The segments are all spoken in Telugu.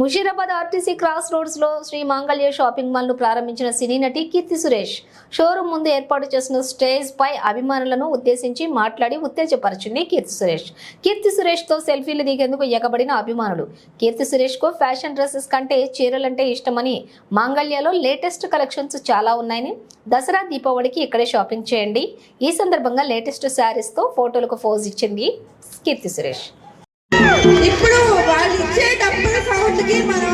ముషీరాబాద్ ఆర్టీసీ క్రాస్ రోడ్స్లో శ్రీ మాంగళ్య షాపింగ్ మాల్ను ప్రారంభించిన సినీ నటి కీర్తి సురేష్ షోరూమ్ ముందు ఏర్పాటు చేసిన స్టేజ్ పై అభిమానులను ఉద్దేశించి మాట్లాడి ఉత్తేజపరిచింది కీర్తి సురేష్. కీర్తి సురేష్తో సెల్ఫీలు దిగేందుకు ఎగబడిన అభిమానులు. కీర్తి సురేష్కు ఫ్యాషన్ డ్రెస్సెస్ కంటే చీరలంటే ఇష్టమని మాంగళ్యలో లేటెస్ట్ కలెక్షన్స్ చాలా ఉన్నాయని దసరా దీపావళికి ఇక్కడే షాపింగ్ చేయండి. ఈ సందర్భంగా లేటెస్ట్ శారీస్తో ఫోటోలకు ఫోజ్ ఇచ్చింది కీర్తి సురేష్. ఇప్పుడు వాళ్ళు ఇచ్చే డబ్బుల సౌండ్కి మనం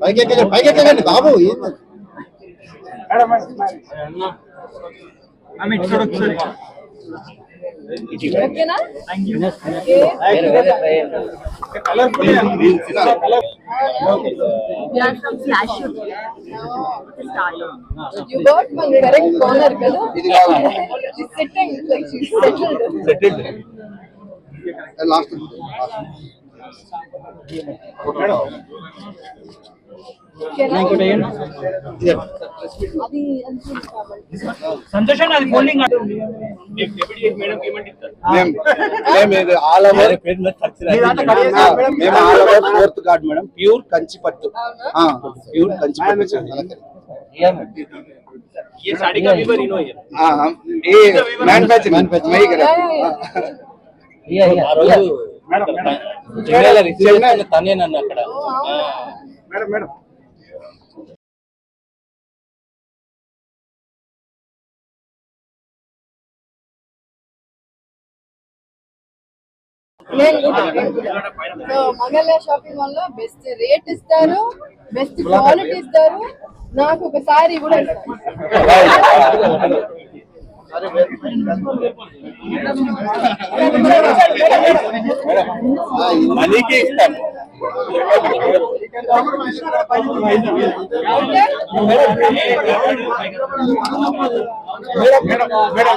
పైకి పైకి ఎక్కగండి బాబు ఏంది? లాస్ట్ మేడం అది అనుకుంటా కాబట్టి. సంతోషం అది ఫోల్డింగ్ మేము మేము ఇది ఆల్ ఓవర్ మేము all over fourth card madam pure Kanchi పట్టు ఆ, ప్యూర్ కంచి పట్టు ये साड़ी का विवर इनो है ఆ, a manufacturing manufacturing Yeah, yeah. ఆ రోజు చెన్నైలో రిసీవ్ తనే నన్ను అక్కడ. Madam madam. So Mangala shopping మాల్లో బెస్ట్ రేట్ ఇస్తారు బెస్ట్ క్వాలిటీ ఇస్తారు. నాకు ఒక సారీ కూడా ఇస్తారు మనీకే ఇస్తాను మేడం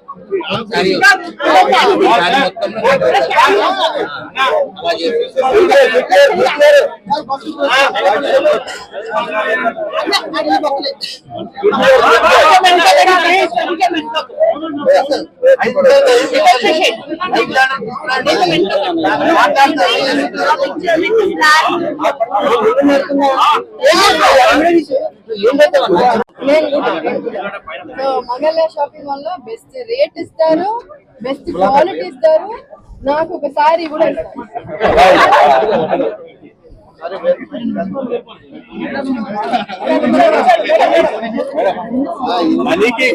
ఏం కానీ సో మంగళ షాపింగ్ మాల్లో బెస్ట్ రేట్ ఇస్తారు బెస్ట్ క్వాలిటీ ఇస్తారు నాకు ఒక సారీ కూడా ఇస్తారు మనీకే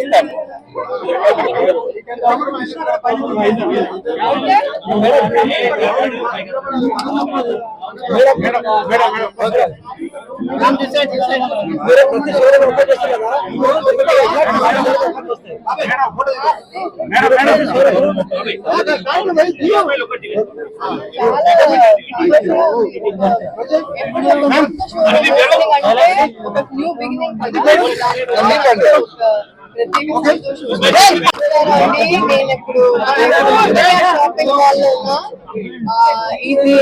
ఒక న్యూ బిగినింగ్ నేను ఇప్పుడు షాపింగ్ మాల్లో ఉన్నా. ఆ, ఇది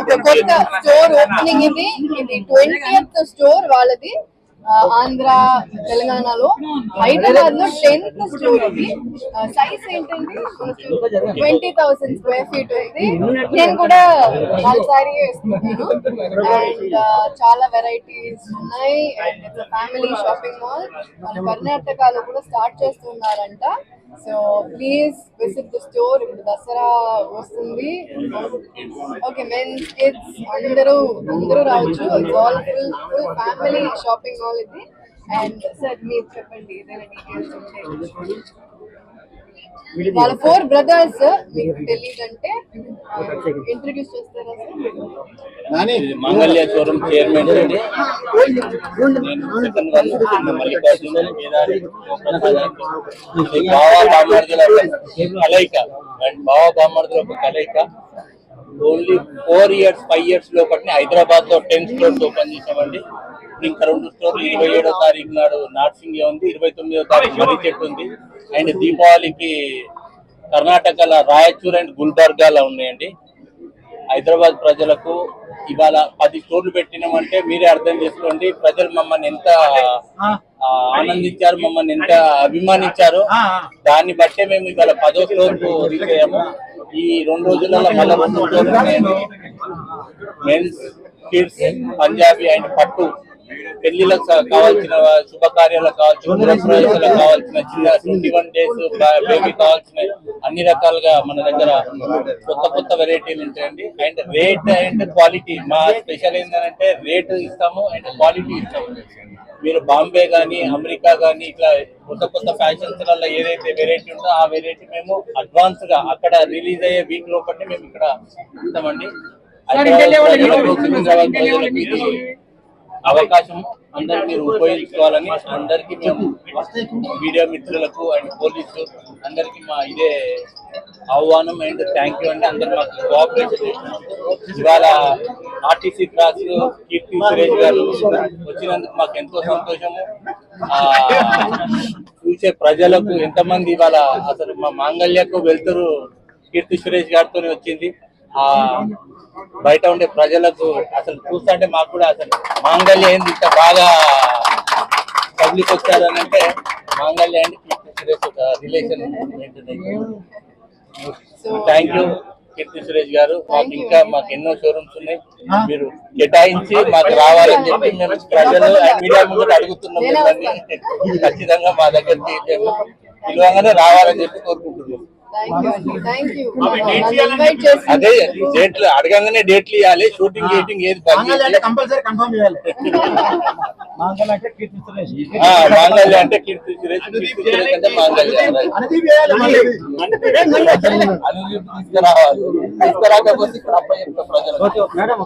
ఒక కొత్త స్టోర్ ఓపెనింగ్ ఇది. ఇది ట్వంటీ స్టోర్ వాళ్ళది. ఆంధ్ర తెలంగాణలో హైదరాబాద్లో టెన్త్ స్టోర్ ఇది సైజ్ ఏంటండి ట్వంటీ థౌసండ్ స్క్వేర్ ఫీట్ ఉంది. నేను కూడా నాలుగు సారీ వేసుకుంటాను. అండ్ చాలా వెరైటీస్ ఉన్నాయి. And it's family shopping mall మన కర్ణాటకలో కూడా స్టార్ట్ చేస్తున్నారంట. So please visit the store. ఇప్పుడు దసరా వస్తుంది. ఓకే మెన్ కిడ్స్ అందరూ అందరూ రావచ్చు. All full full family shopping mall ఇది. అండ్ సార్ మీరు చెప్పండి ఏదైనా డీటెయిల్స్ ఉంటే. వాళ్ళ ఫోర్ బ్రదర్స్ మీకు తెలియదు అంటే ఇంట్రడ్యూస్ చేస్తారా మంగళ్య చైర్మన్ మల్లికార్జున బావా బామర్దుల ఒక కలయిక. అండ్ బావా బామర్దుల ఒక కలయిక. Only four years five years లోపటి హైదరాబాద్లో టెన్ స్టోర్స్ ఓపెన్ చేసామండి ఇప్పుడు ఇంకా రెండు స్టోర్లు ఇరవై ఏడో తారీఖు నాడు నార్సింగ్ ఉంది ఇరవై తొమ్మిదో తారీఖు మర్రి చెట్టు ఉంది. అండ్ దీపావళికి కర్ణాటకలో రాయచూర్ అండ్ గుల్బర్గాలో ఉన్నాయండి. హైదరాబాద్ ప్రజలకు ఇవాళ పది స్టోర్లు పెట్టినామంటే మీరే అర్థం చేసుకోండి ప్రజలు మమ్మల్ని ఎంత ఆనందించారు మమ్మల్ని ఎంత అభిమానించారు. దాన్ని బట్టే మేము ఇవాళ పదో స్టోర్కు రీచ్ అయ్యాము ఈ రెండు రోజులలో మళ్ళీ రెండు స్టోర్లు ఉన్నాయండి మెన్స్ కిడ్స్ పంజాబీ అండ్ పట్టు పెళ్ళిలకు కావాల్సిన శుభకార్యాలకు కావాల్సిన గృహప్రవేశాలకు కావాల్సిన చిన్న ట్వంటీ వన్ డేస్ బేబీ కావాల్సిన అన్ని రకాలుగా మన దగ్గర కొత్త కొత్త వెరైటీలు ఉంటాయండి. అండ్ రేట్ అండ్ క్వాలిటీ మా స్పెషల్ ఏంటంటే రేట్ ఇస్తాము అండ్ క్వాలిటీ ఇస్తాము. మీరు బాంబే గానీ అమెరికా గానీ ఇట్లా కొత్త కొత్త ఫ్యాషన్స్ వల్ల ఏదైతే వెరైటీ ఉందో ఆ వెరైటీ మేము అడ్వాన్స్గా అక్కడ రిలీజ్ అయ్యే వీక్ లోపల మేము ఇక్కడ ఇస్తామండి. అవకాశం అందరికి మీరు ఉపయోగించుకోవాలని అందరికి మేము మీడియా మిత్రులకు అండ్ పోలీసు అందరికి మా ఇదే ఆహ్వానం అండ్ థ్యాంక్ యూ అండి. అందరు మాకు కోఆపరేషన్ ఇవాళ ఆర్టీసీ క్లాస్ కీర్తి సురేష్ గారు వచ్చినందుకు మాకు ఎంతో సంతోషము. ఆ, చూసే ప్రజలకు ఎంతమంది ఇవాళ అసలు మా మాంగళ్యకు వెళ్తారు కీర్తి సురేష్ గారితో వచ్చింది. ఆ బయట ఉండే ప్రజలకు అసలు చూస్తుంటే మాకు కూడా అసలు మాంగళ్య ఏంది? ఇంత బాగా పబ్లిక్ వచ్చారని అంటే మాంగళ్య అండ్ కీర్తి సురేష్ ఒక relation thank you Keerthy Suresh garu. మాకు ఇంకా మాకు ఎన్నో షోరూమ్స్ ఉన్నాయి. మీరు కేటాయించి మాకు రావాలని చెప్పి మేము ప్రజలు అండ్ మీడియా ముందు అడుగుతున్నాం. మిమ్మల్ని ఖచ్చితంగా మా దగ్గరికి పిలవగానే రావాలని చెప్పి కోరుకుంటున్నాం. అదే డేట్లు అడగంగానే డేట్లు ఇవ్వాలి షూటింగ్ గీటింగ్ ఏది పని కంపల్సరీ కన్ఫర్మ్ చేయాలి. ఆ, మాంగళ్య అంటే కీర్తి తీసుకురావాలి. తీసుకురాకపోతే ఇక్కడ చెప్తా ప్రజలకు మేడం